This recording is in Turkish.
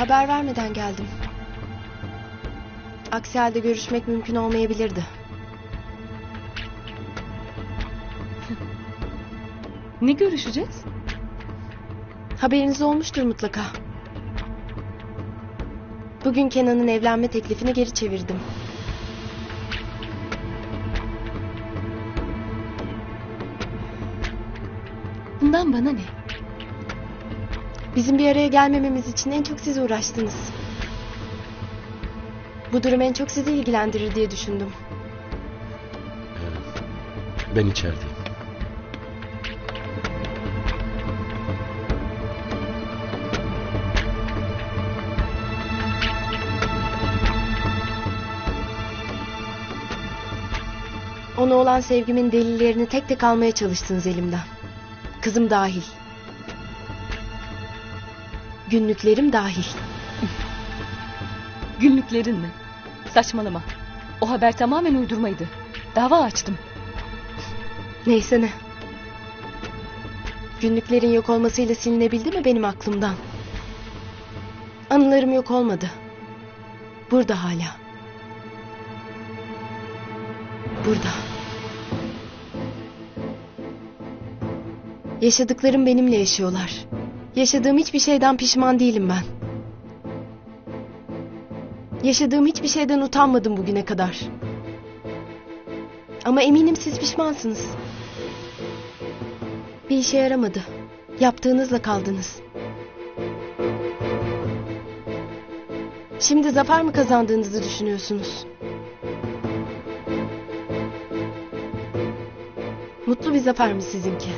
Haber vermeden geldim. Aksi halde görüşmek mümkün olmayabilirdi. Ne görüşeceğiz? Haberiniz olmuştur mutlaka. Bugün Kenan'ın evlenme teklifini geri çevirdim. Bundan bana ne? Bizim bir araya gelmememiz için en çok siz uğraştınız. Bu durum en çok sizi ilgilendirir diye düşündüm. Ben içerideyim. Ona olan sevgimin delillerini tek tek almaya çalıştınız elimden. Kızım dahil. Günlüklerim dahil. Günlüklerin mi? Saçmalama. O haber tamamen uydurmaydı. Dava açtım. Neyse ne. Günlüklerin yok olmasıyla silinebildi mi benim aklımdan? Anılarım yok olmadı. Burada hala. Burada. Yaşadıklarım benimle yaşıyorlar. Yaşadığım hiçbir şeyden pişman değilim ben. Yaşadığım hiçbir şeyden utanmadım bugüne kadar. Ama eminim siz pişmansınız. Bir işe yaramadı. Yaptığınızla kaldınız. Şimdi zafer mi kazandığınızı düşünüyorsunuz? Mutlu bir zafer mi sizinki?